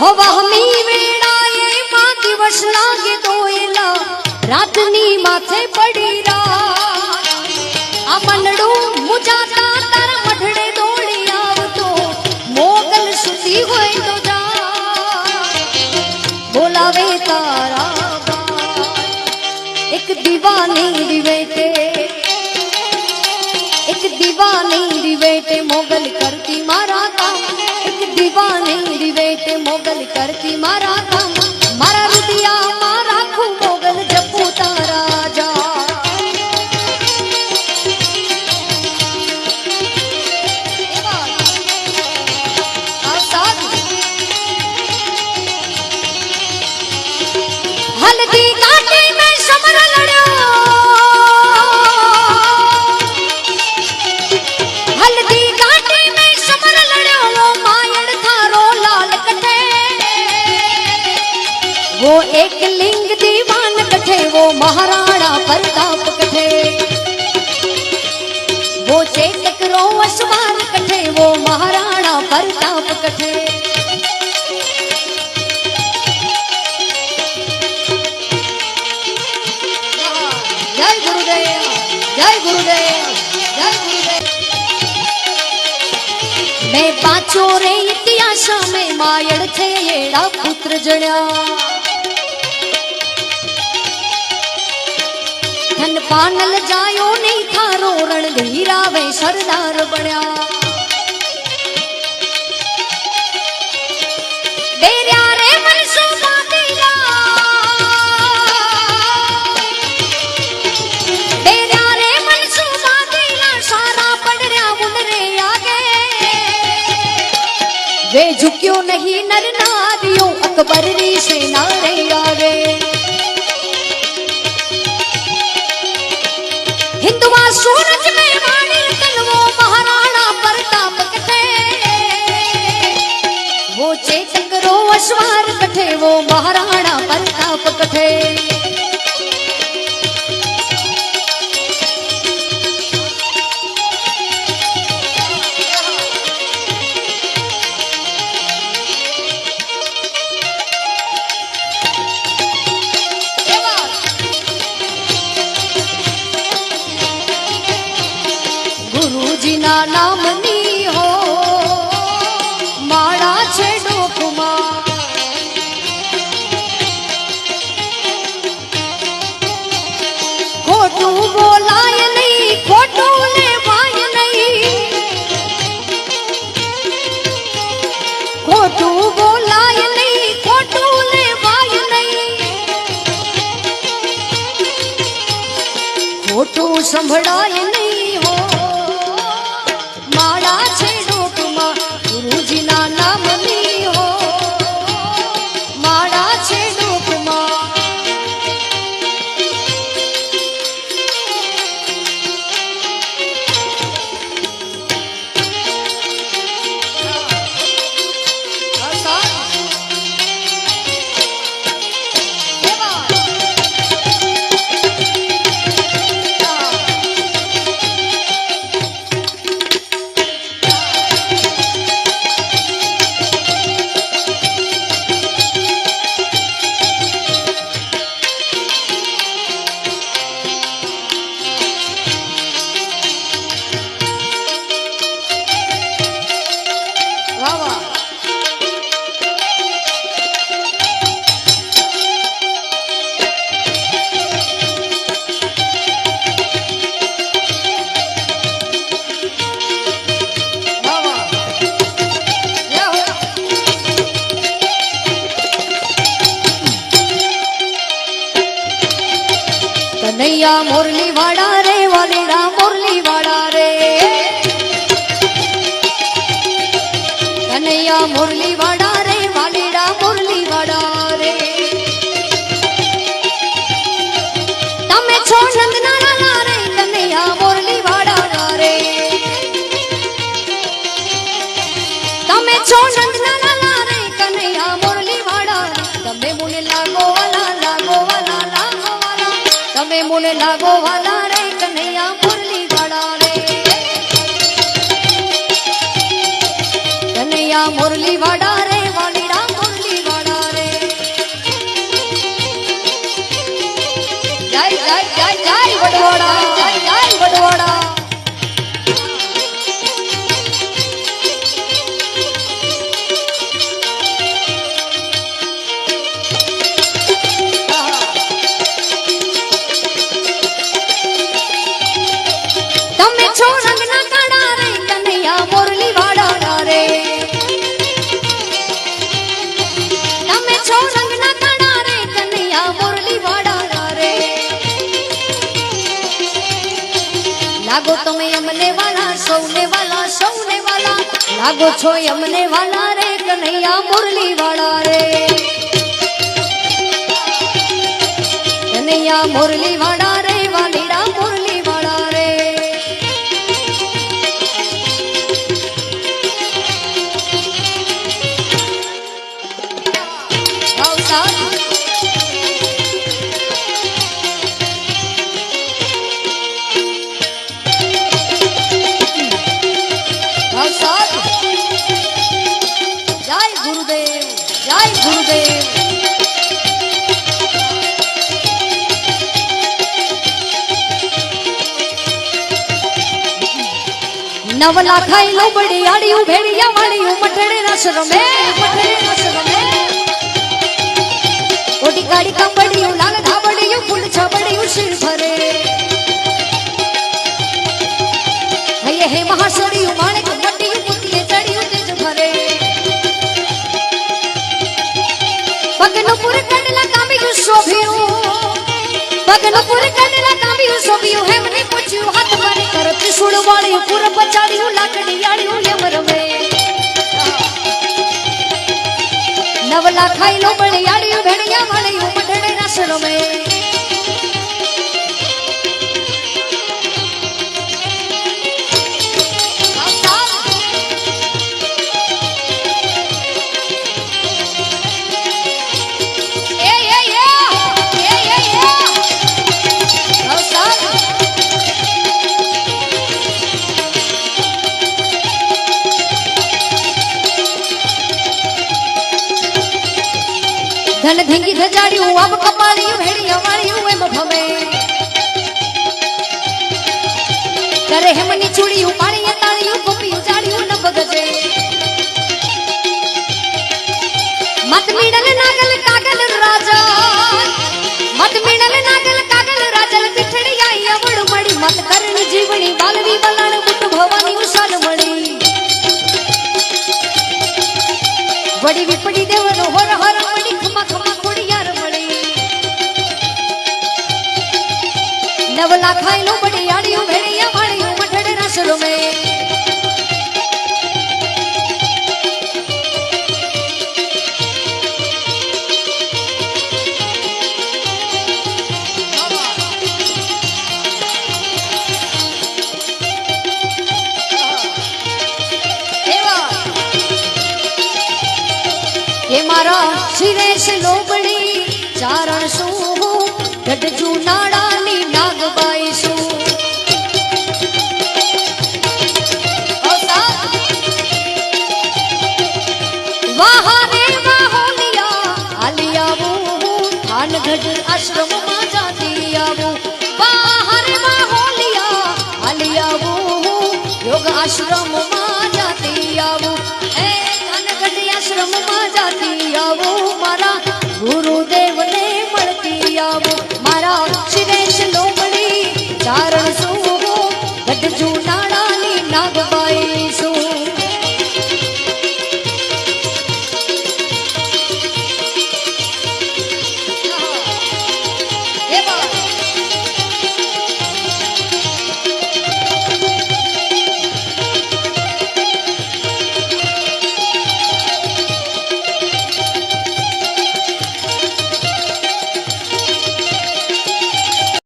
હવાહની વેળાએ માં દિવસ લાગે દોયલા રાતની માથે પડી રા આ મંડળું મુજાતા તારા મઢડે દોડી આવતો. મોગલ સુતી હોય તો જા. બોલાવે તારા. એક દીવાની દિવેટે. એક દીવાની દિવેટે મોગલ કરતી મારા કામ એક દીવાની દિવેટે મોગલ કરતી મારા કામ મારા અસમાન કઠે વો મહારાણા પ્રતાપ કઠે. જય ગુરુદેવ જય ગુરુદેવ જય ગુરુદેવ. મેં પાછો રે ઇતિહાસ, મેં માયડ છે એડા પુત્ર જણ્યા. પાનલ જાયો નહીં થારો રણધીરાવે સરદાર બન્યા. ડેર્યા રે મનસુ બાંધેલા ડેર્યા રે મનસુ બાંધેલા સારા પડ્યા ઉંદરે આગે. દેવો મહારાણા પ્રતાપ કથે. ગુરુજીના નામ સંભળાય મોરલી વાળા રે વાલીડા મોરલી વાળા રે કનૈયા મુરલી વાડા રે બોલે લાગો વાલા રે, કનૈયા મુરલી વાળા રે. કનૈયા મુરલી વાળા રે વાલીરા મુરલી વાળા રે. જય જય જય જય વડવાળા લાગો તમે અમને વાળા સૌને વાલા સૌને વાલા. લાગો છો અમને વાલા રે, કનૈયા મોરલી વાળા રે. કનૈયા મોરલી વાળા નવલા ખાઈ લો બડી આડિયું ભેડિયા વાળિયું મઠડે રસ રમે મઠડે રસ રમે. ઓટી કાળી કંબડિયું લાલ ધાબડિયું, ફૂલ છબડિયું શિર ભરે. હૈયે હે મહાસડિયું માણેક મટિયું મોતીએ ચડિયું તેજ ભરે. પગનું પુર કંડલા કામ્યું શોભ્યું. પગનું પુર કંડલા કામ્યું શોભ્યું. હેમને નવલા ખાઈ લો બળી આડ્યું ભેણિયા વાળી મઢડે રસ રમે. ધન ધીંગી ધજાડ્યું આબ કપાળ્યું હેડિયા વાળ્યું એમ ભમે. કરે હેમની ચૂડીયું પાણી તાળ્યું ગોપિયું જાડ્યું ન બગજે મત મીડલ નવલા ખાયલું બડી આડિયું ભેડિયા માળિયું મઠડે રસલો મે એ મારા શિરેશ લોબડી ચારણ શું ગઢજુ નાડાની estamos